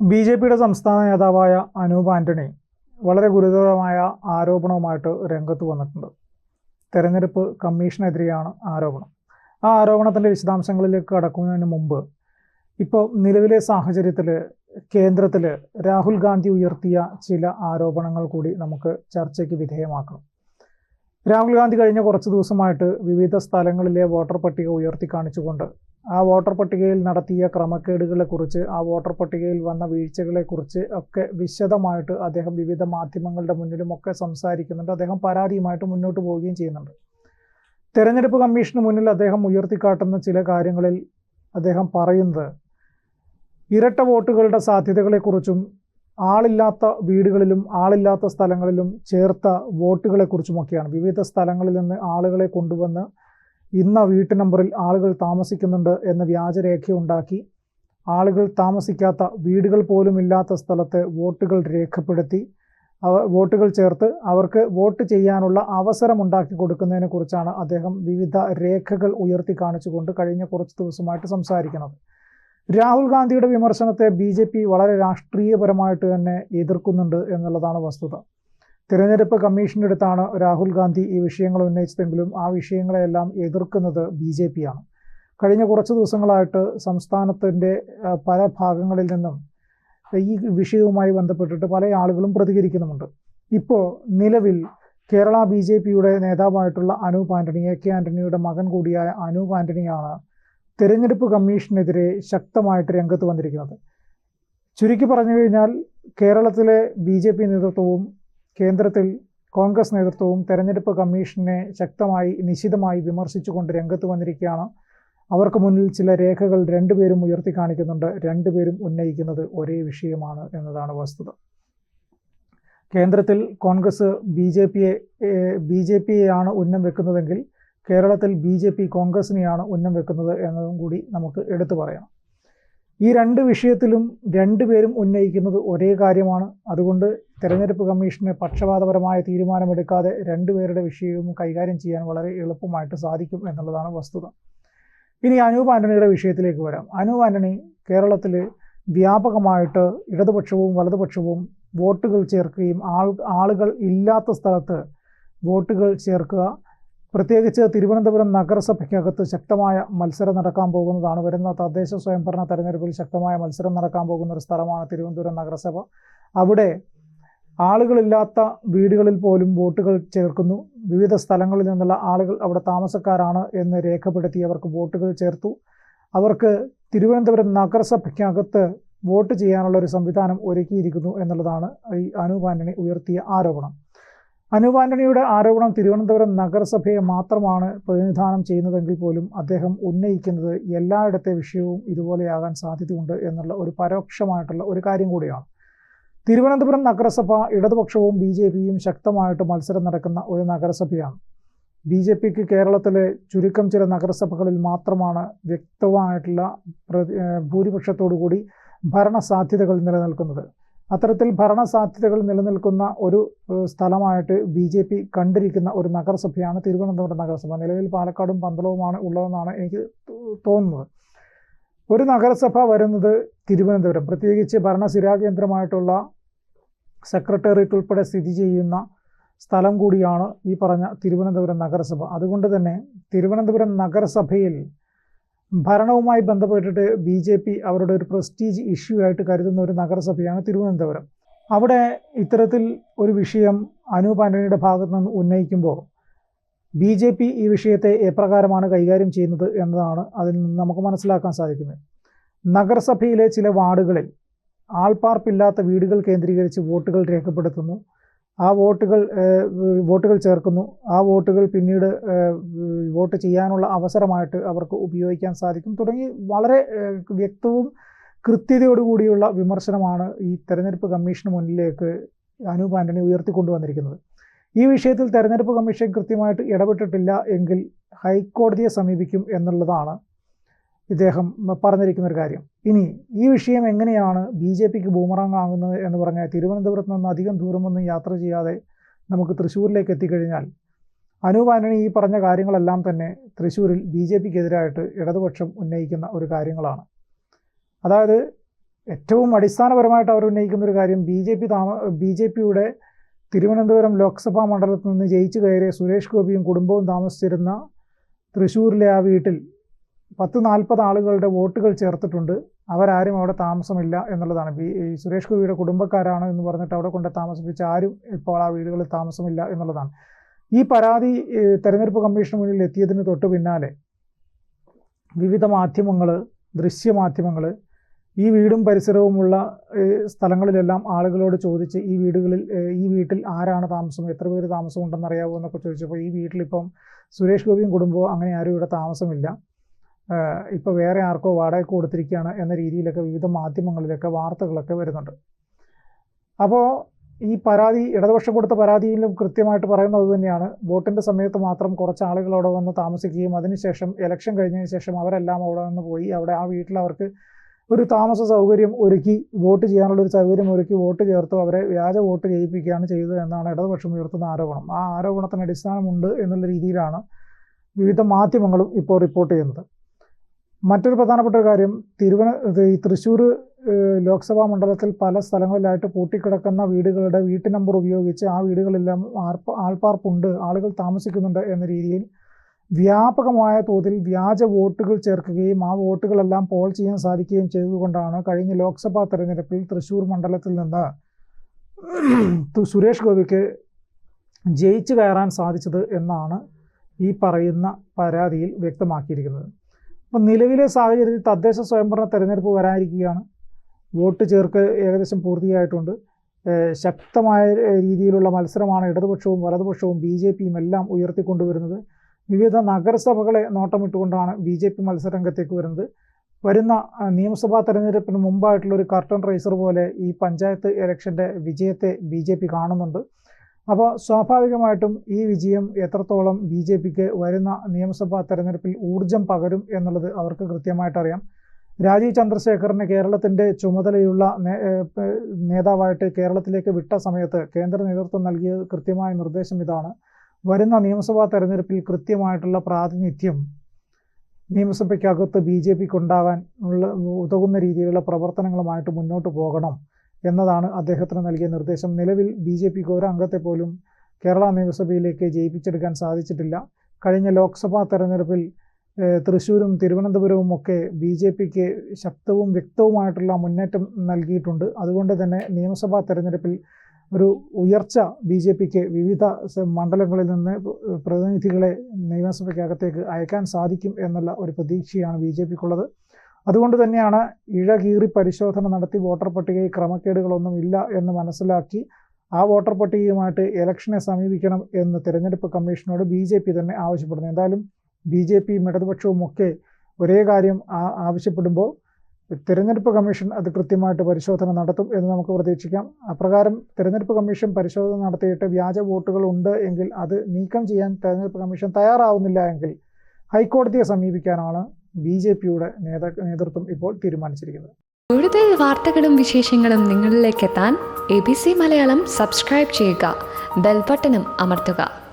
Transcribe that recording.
B J പിയുടെ സംസ്ഥാന നേതാവായ അനൂപ് ആന്റണി വളരെ ഗുരുതരമായ ആരോപണവുമായിട്ട് രംഗത്ത് വന്നിട്ടുണ്ട്. തെരഞ്ഞെടുപ്പ് കമ്മീഷനെതിരെയാണ് ആരോപണം. ആ ആരോപണത്തിന്റെ വിശദാംശങ്ങളിലേക്ക് കടക്കുന്നതിന് മുമ്പ് ഇപ്പോൾ നിലവിലെ സാഹചര്യത്തിൽ കേന്ദ്രത്തിൽ രാഹുൽ ഗാന്ധി ഉയർത്തിയ ചില ആരോപണങ്ങൾ കൂടി നമുക്ക് ചർച്ചയ്ക്ക് വിധേയമാക്കണം രാഹുൽ ഗാന്ധി കഴിഞ്ഞ കുറച്ച് ദിവസമായിട്ട് വിവിധ സ്ഥലങ്ങളിലെ വോട്ടർ പട്ടിക ഉയർത്തി കാണിച്ചുകൊണ്ട് ആ വോട്ടർ പട്ടികയിൽ നടത്തിയ ക്രമക്കേടുകളെക്കുറിച്ച് ആ വോട്ടർ പട്ടികയിൽ വന്ന വീഴ്ചകളെക്കുറിച്ച് ഒക്കെ വിശദമായിട്ട് അദ്ദേഹം വിവിധ മാധ്യമങ്ങളുടെ മുന്നിലും ഒക്കെ സംസാരിക്കുന്നുണ്ട്. അദ്ദേഹം പരാതിയുമായിട്ട് മുന്നോട്ട് പോവുകയും ചെയ്യുന്നുണ്ട്. തെരഞ്ഞെടുപ്പ് കമ്മീഷന് മുന്നിൽ അദ്ദേഹം ഉയർത്തിക്കാട്ടുന്ന ചില കാര്യങ്ങളിൽ അദ്ദേഹം പറയുന്നത് ഇരട്ട വോട്ടുകളുടെ സാധ്യതകളെക്കുറിച്ചും ആളില്ലാത്ത വീടുകളിലും ആളില്ലാത്ത സ്ഥലങ്ങളിലും ചേർത്ത വോട്ടുകളെക്കുറിച്ചുമൊക്കെയാണ്. വിവിധ സ്ഥലങ്ങളിൽ നിന്ന് ആളുകളെ കൊണ്ടുവന്ന് ഇന്ന വീട്ടു നമ്പറിൽ ആളുകൾ താമസിക്കുന്നുണ്ട് എന്ന വ്യാജരേഖയുണ്ടാക്കി ആളുകൾ താമസിക്കാത്ത വീടുകൾ പോലും ഇല്ലാത്ത സ്ഥലത്ത് വോട്ടുകൾ രേഖപ്പെടുത്തി അവ വോട്ടുകൾ ചേർത്ത് അവർക്ക് വോട്ട് ചെയ്യാനുള്ള അവസരം ഉണ്ടാക്കി കൊടുക്കുന്നതിനെ കുറിച്ചാണ് അദ്ദേഹം വിവിധ രേഖകൾ ഉയർത്തി കാണിച്ചുകൊണ്ട് കഴിഞ്ഞ കുറച്ച് ദിവസമായിട്ട് സംസാരിക്കുന്നത്. രാഹുൽ ഗാന്ധിയുടെ വിമർശനത്തെ ബി ജെ പി വളരെ രാഷ്ട്രീയപരമായിട്ട് തന്നെ എതിർക്കുന്നുണ്ട് എന്നുള്ളതാണ് വസ്തുത. തിരഞ്ഞെടുപ്പ് കമ്മീഷന്റെ അടുത്താണ് രാഹുൽ ഗാന്ധി ഈ വിഷയങ്ങൾ ഉന്നയിച്ചതെങ്കിലും ആ വിഷയങ്ങളെല്ലാം എതിർക്കുന്നത് ബി ജെ പിയാണ് കഴിഞ്ഞ കുറച്ച് ദിവസങ്ങളായിട്ട് സംസ്ഥാനത്തിന്റെ പല ഭാഗങ്ങളിൽ നിന്നും ഈ വിഷയവുമായി ബന്ധപ്പെട്ടിട്ട് പല ആളുകളും പ്രതികരിക്കുന്നുമുണ്ട്. ഇപ്പോൾ നിലവിൽ കേരള ബി ജെ പിയുടെ നേതാവായിട്ടുള്ള അനൂപ് ആന്റണി എ കെ ആന്റണിയുടെ മകൻ കൂടിയായ അനൂപ് ആന്റണിയാണ് തിരഞ്ഞെടുപ്പ് കമ്മീഷനെതിരെ ശക്തമായിട്ട് രംഗത്ത് വന്നിരിക്കുന്നത്. ചുരുക്കി പറഞ്ഞു കഴിഞ്ഞാൽ കേരളത്തിലെ ബി ജെ പി നേതൃത്വവും കേന്ദ്രത്തിൽ കോൺഗ്രസ് നേതൃത്വവും തെരഞ്ഞെടുപ്പ് കമ്മീഷനെ ശക്തമായി നിശിതമായി വിമർശിച്ചുകൊണ്ട് രംഗത്ത് വന്നിരിക്കുകയാണ്. അവർക്ക് മുന്നിൽ ചില രേഖകൾ രണ്ടുപേരും ഉയർത്തി കാണിക്കുന്നുണ്ട്. രണ്ടുപേരും ഉന്നയിക്കുന്നത് ഒരേ വിഷയമാണ് എന്നതാണ് വസ്തുത. കേന്ദ്രത്തിൽ കോൺഗ്രസ് ബി ജെ പിയെ ബി ജെ പിയെയാണ് ഉന്നം വെക്കുന്നതെങ്കിൽ കേരളത്തിൽ ബി ജെ പി കോൺഗ്രസിനെയാണ് ഉന്നം വെക്കുന്നത് എന്നതും കൂടി നമുക്ക് എടുത്തു പറയാം. ഈ രണ്ട് വിഷയത്തിലും രണ്ടുപേരും ഉന്നയിക്കുന്നത് ഒരേ കാര്യമാണ്. അതുകൊണ്ട് തെരഞ്ഞെടുപ്പ് കമ്മീഷന് പക്ഷപാതപരമായ തീരുമാനമെടുക്കാതെ രണ്ടുപേരുടെ വിഷയവും കൈകാര്യം ചെയ്യാൻ വളരെ എളുപ്പമായിട്ട് സാധിക്കും എന്നുള്ളതാണ് വസ്തുത. ഇനി അനൂപ് ആന്റണിയുടെ വിഷയത്തിലേക്ക് വരാം. അനൂപ് ആന്റണി കേരളത്തിൽ വ്യാപകമായിട്ട് ഇടതുപക്ഷവും വലതുപക്ഷവും വോട്ടുകൾ ചേർക്കുകയും ആൾ ആളുകൾ ഇല്ലാത്ത സ്ഥലത്ത് വോട്ടുകൾ ചേർക്കുക പ്രത്യേകിച്ച് തിരുവനന്തപുരം നഗരസഭയ്ക്കകത്ത് ശക്തമായ മത്സരം നടക്കാൻ പോകുന്നതാണ്. വരുന്ന തദ്ദേശ സ്വയംഭരണ തെരഞ്ഞെടുപ്പിൽ ശക്തമായ മത്സരം നടക്കാൻ പോകുന്ന ഒരു സ്ഥലമാണ് തിരുവനന്തപുരം നഗരസഭ. അവിടെ ആളുകളില്ലാത്ത വീടുകളിൽ പോലും വോട്ടുകൾ ചേർക്കുന്നു. വിവിധ സ്ഥലങ്ങളിൽ നിന്നുള്ള ആളുകൾ അവിടെ താമസക്കാരാണ് എന്ന് രേഖപ്പെടുത്തി അവർക്ക് വോട്ടുകൾ ചേർത്തു. അവർക്ക് തിരുവനന്തപുരം നഗരസഭയ്ക്കകത്ത് വോട്ട് ചെയ്യാനുള്ള ഒരു സംവിധാനം ഒരുക്കിയിരിക്കുന്നു എന്നുള്ളതാണ് ഈ അനൂപ് ആന്റണി ഉയർത്തിയ ആരോപണം. അനൂപ് ആരോപണം തിരുവനന്തപുരം നഗരസഭയെ മാത്രമാണ് പ്രതിനിധാനം ചെയ്യുന്നതെങ്കിൽ പോലും അദ്ദേഹം ഉന്നയിക്കുന്നത് എല്ലായിടത്തെ വിഷയവും ഇതുപോലെയാകാൻ സാധ്യതയുണ്ട് എന്നുള്ള ഒരു പരോക്ഷമായിട്ടുള്ള ഒരു കാര്യം കൂടിയാണ്. തിരുവനന്തപുരം നഗരസഭ ഇടതുപക്ഷവും ബി ജെ പിയും ശക്തമായിട്ട് മത്സരം നടക്കുന്ന ഒരു നഗരസഭയാണ്. ബി ജെ പിക്ക് കേരളത്തിലെ ചുരുക്കം ചില നഗരസഭകളിൽ മാത്രമാണ് വ്യക്തമായിട്ടുള്ള ഭൂരിപക്ഷത്തോടു കൂടി ഭരണ സാധ്യതകൾ നിലനിൽക്കുന്നത്. അത്തരത്തിൽ ഭരണ സാധ്യതകൾ നിലനിൽക്കുന്ന ഒരു സ്ഥലമായിട്ട് ബി ജെ പി കണ്ടിരിക്കുന്ന ഒരു നഗരസഭയാണ് തിരുവനന്തപുരം നഗരസഭ. നിലവിൽ പാലക്കാടും പന്തളവുമാണ് ഉള്ളതെന്നാണ് എനിക്ക് തോന്നുന്നത്. ഒരു നഗരസഭ വരുന്നത് തിരുവനന്തപുരം. പ്രത്യേകിച്ച് ഭരണസിരാകേന്ദ്രമായിട്ടുള്ള സെക്രട്ടേറിയറ്റ് ഉൾപ്പെടെ സ്ഥിതി ചെയ്യുന്ന സ്ഥലം കൂടിയാണ് ഈ പറഞ്ഞ തിരുവനന്തപുരം നഗരസഭ. അതുകൊണ്ട് തന്നെ തിരുവനന്തപുരം നഗരസഭയിൽ ഭരണവുമായി ബന്ധപ്പെട്ടിട്ട് ബി ജെ പി അവരുടെ ഒരു പ്രസ്റ്റീജ് ഇഷ്യൂ ആയിട്ട് കരുതുന്ന ഒരു നഗരസഭയാണ് തിരുവനന്തപുരം. അവിടെ ഇത്തരത്തിൽ ഒരു വിഷയം അനൂപ് ആന്റണിയുടെ ഭാഗത്തു നിന്ന് ഉന്നയിക്കുമ്പോൾ ബി ജെ പി ഈ വിഷയത്തെ എപ്രകാരമാണ് കൈകാര്യം ചെയ്യുന്നത് എന്നതാണ് അതിൽ നിന്ന് നമുക്ക് മനസ്സിലാക്കാൻ സാധിക്കുന്നത്. നഗരസഭയിലെ ചില വാർഡുകളിൽ ആൾപ്പാർപ്പില്ലാത്ത വീടുകൾ കേന്ദ്രീകരിച്ച് വോട്ടുകൾ രേഖപ്പെടുത്തുന്നു. ആ വോട്ടുകൾ വോട്ടുകൾ ചേർക്കുന്നു. ആ വോട്ടുകൾ പിന്നീട് വോട്ട് ചെയ്യാനുള്ള അവസരമായിട്ട് അവർക്ക് ഉപയോഗിക്കാൻ സാധിക്കും. തുടങ്ങി വളരെ വ്യക്തവും കൃത്യതയോടുകൂടിയുള്ള വിമർശനമാണ് ഈ തെരഞ്ഞെടുപ്പ് കമ്മീഷന് മുന്നിലേക്ക് അനൂപ് ആന്റണി ഉയർത്തിക്കൊണ്ടുവന്നിരിക്കുന്നത് ഈ വിഷയത്തിൽ തെരഞ്ഞെടുപ്പ് കമ്മീഷൻ കൃത്യമായിട്ട് ഇടപെട്ടിട്ടില്ല എങ്കിൽ ഹൈക്കോടതിയെ സമീപിക്കും എന്നുള്ളതാണ് ഇദ്ദേഹം പറഞ്ഞിരിക്കുന്ന ഒരു കാര്യം. ഇനി ഈ വിഷയം എങ്ങനെയാണ് ബി ജെ പിക്ക് ബൂമറാങ് ആകുന്നത് എന്ന് പറഞ്ഞാൽ തിരുവനന്തപുരത്ത് നിന്ന് അധികം ദൂരമൊന്നും യാത്ര ചെയ്യാതെ നമുക്ക് തൃശ്ശൂരിലേക്ക് എത്തിക്കഴിഞ്ഞാൽ അനൂപ് ആന്റണി ഈ പറഞ്ഞ കാര്യങ്ങളെല്ലാം തന്നെ തൃശ്ശൂരിൽ ബി ജെ പിക്കെതിരായിട്ട് ഇടതുപക്ഷം ഉന്നയിക്കുന്ന ഒരു കാര്യങ്ങളാണ്. അതായത് ഏറ്റവും അടിസ്ഥാനപരമായിട്ട് അവർ ഉന്നയിക്കുന്ന ഒരു കാര്യം ബി ജെ പി താമ ബി ജെ പിയുടെ തിരുവനന്തപുരം ലോക്സഭാ മണ്ഡലത്തിൽ നിന്ന് ജയിച്ചു കയറിയ സുരേഷ് ഗോപിയും കുടുംബവും താമസിച്ചിരുന്ന തൃശ്ശൂരിലെ ആ വീട്ടിൽ പത്ത് നാൽപ്പത് ആളുകളുടെ വോട്ടുകൾ ചേർത്തിട്ടുണ്ട്. അവരാരും അവിടെ താമസമില്ല എന്നുള്ളതാണ്. ഈ സുരേഷ് ഗോപിയുടെ കുടുംബക്കാരാണ് എന്ന് പറഞ്ഞിട്ട് അവിടെ കൊണ്ട് താമസിപ്പിച്ച ആരും ഇപ്പോൾ ആ വീടുകളിൽ താമസമില്ല എന്നുള്ളതാണ്. ഈ പരാതി തെരഞ്ഞെടുപ്പ് കമ്മീഷന് മുന്നിൽ എത്തിയതിന് തൊട്ട് പിന്നാലെ വിവിധ മാധ്യമങ്ങൾ ദൃശ്യമാധ്യമങ്ങൾ ഈ വീടും പരിസരവുമുള്ള സ്ഥലങ്ങളിലെല്ലാം ആളുകളോട് ചോദിച്ച് ഈ വീടുകളിൽ ഈ വീട്ടിൽ ആരാണ് താമസം എത്ര പേര് താമസമുണ്ടെന്ന് ഉണ്ടെന്നറിയാവോ എന്നൊക്കെ ചോദിച്ചപ്പോൾ ഈ വീട്ടിലിപ്പം സുരേഷ് ഗോപിയും കുടുംബവും അങ്ങനെ ആരും ഇവിടെ താമസമില്ല. ഇപ്പോൾ വേറെ ആർക്കോ വാടകയ്ക്ക് കൊടുത്തിരിക്കുകയാണ് എന്ന രീതിയിലൊക്കെ വിവിധ മാധ്യമങ്ങളിലൊക്കെ വാർത്തകളൊക്കെ വരുന്നുണ്ട്. അപ്പോൾ ഈ പരാതി ഇടതുപക്ഷം കൊടുത്ത പരാതിയിലും കൃത്യമായിട്ട് പറയുന്നത് തന്നെയാണ് വോട്ടിന്റെ സമയത്ത് മാത്രം കുറച്ച് ആളുകൾ അവിടെ വന്ന് താമസിക്കുകയും അതിനുശേഷം ഇലക്ഷൻ കഴിഞ്ഞതിന് ശേഷം അവരെല്ലാം അവിടെ നിന്ന് പോയി അവിടെ ആ വീട്ടിൽ അവർക്ക് ഒരു താമസ സൗകര്യം ഒരുക്കി വോട്ട് ചെയ്യാനുള്ള ഒരു സൗകര്യം ഒരുക്കി വോട്ട് ചേർത്ത് അവരെ വ്യാജ വോട്ട് ചെയ്യിപ്പിക്കുകയാണ് ചെയ്തത് എന്നാണ് ഇടതുപക്ഷം ഉയർത്തുന്ന ആരോപണം. ആ ആരോപണത്തിന് അടിസ്ഥാനമുണ്ട് എന്നുള്ള രീതിയിലാണ് വിവിധ മാധ്യമങ്ങളും ഇപ്പോൾ റിപ്പോർട്ട് ചെയ്യുന്നത്. മറ്റൊരു പ്രധാനപ്പെട്ട ഒരു കാര്യം തിരുവന ഈ തൃശ്ശൂർ ലോക്സഭാ മണ്ഡലത്തിൽ പല സ്ഥലങ്ങളിലായിട്ട് പൂട്ടിക്കിടക്കുന്ന വീടുകളുടെ വീട്ടു നമ്പർ ഉപയോഗിച്ച് ആ വീടുകളെല്ലാം ആർപ്പ ആൾപ്പാർപ്പുണ്ട് ആളുകൾ താമസിക്കുന്നുണ്ട് എന്ന രീതിയിൽ വ്യാപകമായ തോതിൽ വ്യാജ വോട്ടുകൾ ചേർക്കുകയും ആ വോട്ടുകളെല്ലാം പോൾ ചെയ്യാൻ സാധിക്കുകയും ചെയ്തുകൊണ്ടാണ് കഴിഞ്ഞ ലോക്സഭാ തെരഞ്ഞെടുപ്പിൽ തൃശ്ശൂർ മണ്ഡലത്തിൽ നിന്ന് സുരേഷ് ഗോപിക്ക് ജയിച്ചു കയറാൻ സാധിച്ചത് എന്നാണ് ഈ പറയുന്ന പരാതിയിൽ വ്യക്തമാക്കിയിരിക്കുന്നത്. അപ്പം നിലവിലെ സാഹചര്യത്തിൽ തദ്ദേശ സ്വയംഭരണ തെരഞ്ഞെടുപ്പ് വരാനിരിക്കുകയാണ്. വോട്ട് ചേർക്ക് ഏകദേശം പൂർത്തിയായിട്ടുണ്ട്. ശക്തമായ രീതിയിലുള്ള മത്സരമാണ് ഇടതുപക്ഷവും വലതുപക്ഷവും ബി ജെ പിയും എല്ലാം ഉയർത്തിക്കൊണ്ടുവരുന്നത്. വിവിധ നഗരസഭകളെ നോട്ടമിട്ടുകൊണ്ടാണ് ബി ജെ പി മത്സരരംഗത്തേക്ക് വരുന്നത്. വരുന്ന നിയമസഭാ തെരഞ്ഞെടുപ്പിന് മുമ്പായിട്ടുള്ള ഒരു കർട്ടൺ റൈസർ പോലെ ഈ പഞ്ചായത്ത് ഇലക്ഷന്റെ വിജയത്തെ ബി ജെ പി കാണുന്നുണ്ട്. അപ്പോൾ സ്വാഭാവികമായിട്ടും ഈ വിജയം എത്രത്തോളം ബി ജെ പിക്ക് വരുന്ന നിയമസഭാ തെരഞ്ഞെടുപ്പിൽ ഊർജം പകരും എന്നുള്ളത് അവർക്ക് കൃത്യമായിട്ടറിയാം. രാജീവ് ചന്ദ്രശേഖറിനെ കേരളത്തിന്റെ ചുമതലയുള്ള നേതാവായിട്ട് കേരളത്തിലേക്ക് വിട്ട സമയത്ത് കേന്ദ്ര നേതൃത്വം നൽകിയ കൃത്യമായ നിർദ്ദേശം ഇതാണ്. വരുന്ന നിയമസഭാ തെരഞ്ഞെടുപ്പിൽ കൃത്യമായിട്ടുള്ള പ്രാതിനിധ്യം നിയമസഭയ്ക്കകത്ത് ബി ജെ പിക്ക് ഉണ്ടാകാൻ ഉള്ള ഉതകുന്ന രീതിയിലുള്ള പ്രവർത്തനങ്ങളുമായിട്ട് മുന്നോട്ട് പോകണം. എന്നതാണ് അദ്ദേഹത്തിന് നൽകിയ നിർദ്ദേശം. നിലവിൽ ബി ജെ പിക്ക് ഒരു അംഗത്തെ പോലും കേരള നിയമസഭയിലേക്ക് ജയിപ്പിച്ചെടുക്കാൻ സാധിച്ചിട്ടില്ല. കഴിഞ്ഞ ലോക്സഭാ തെരഞ്ഞെടുപ്പിൽ തൃശ്ശൂരും തിരുവനന്തപുരവും ഒക്കെ ബി ജെ പിക്ക് ശക്തവും വ്യക്തവുമായിട്ടുള്ള മുന്നേറ്റം നൽകിയിട്ടുണ്ട്. അതുകൊണ്ട് തന്നെ നിയമസഭാ തെരഞ്ഞെടുപ്പിൽ ഒരു ഉയർച്ച ബി ജെ പിക്ക് വിവിധ മണ്ഡലങ്ങളിൽ നിന്ന് പ്രതിനിധികളെ നിയമസഭയ്ക്കകത്തേക്ക് അയക്കാൻ സാധിക്കും എന്നുള്ള ഒരു പ്രതീക്ഷയാണ് ബി ജെ പിക്കുള്ളത്. അതുകൊണ്ട് തന്നെയാണ് ഇഴകീറി പരിശോധന നടത്തി വോട്ടർ പട്ടികയിൽ ക്രമക്കേടുകളൊന്നും ഇല്ല എന്ന് മനസ്സിലാക്കി ആ വോട്ടർ പട്ടികയുമായിട്ട് ഇലക്ഷനെ സമീപിക്കണം എന്ന് തിരഞ്ഞെടുപ്പ് കമ്മീഷനോട് ബി ജെ പി തന്നെ ആവശ്യപ്പെടുന്നു. എന്തായാലും ബി ജെ പിയും ഇടതുപക്ഷവും ഒക്കെ ഒരേ കാര്യം ആവശ്യപ്പെടുമ്പോൾ തിരഞ്ഞെടുപ്പ് കമ്മീഷൻ അത് കൃത്യമായിട്ട് പരിശോധന നടത്തും എന്ന് നമുക്ക് പ്രതീക്ഷിക്കാം. അപ്രകാരം തിരഞ്ഞെടുപ്പ് കമ്മീഷൻ പരിശോധന നടത്തിയിട്ട് വ്യാജ വോട്ടുകൾ ഉണ്ട് എങ്കിൽ അത് നീക്കം ചെയ്യാൻ തിരഞ്ഞെടുപ്പ് കമ്മീഷൻ തയ്യാറാവുന്നില്ല എങ്കിൽ ഹൈക്കോടതിയെ സമീപിക്കാനാണ് ബി ജെ പിയുടെ നേതൃത്വം ഇപ്പോൾ തീരുമാനിച്ചിരിക്കുന്നത്. കൂടുതൽ വാർത്തകളും വിശേഷങ്ങളും നിങ്ങളിലേക്ക് എത്താൻ A B C Malayalam subscribe ചെയ്യുക. ബെൽബട്ടനും അമർത്തുക.